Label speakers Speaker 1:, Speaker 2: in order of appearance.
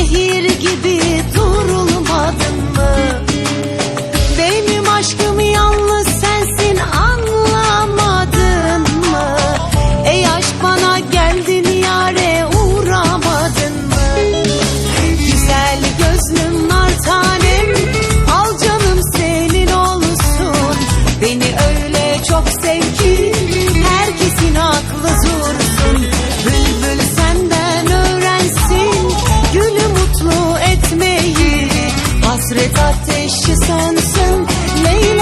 Speaker 1: Nehir gibi. Hasret ateşi sönsün Leyla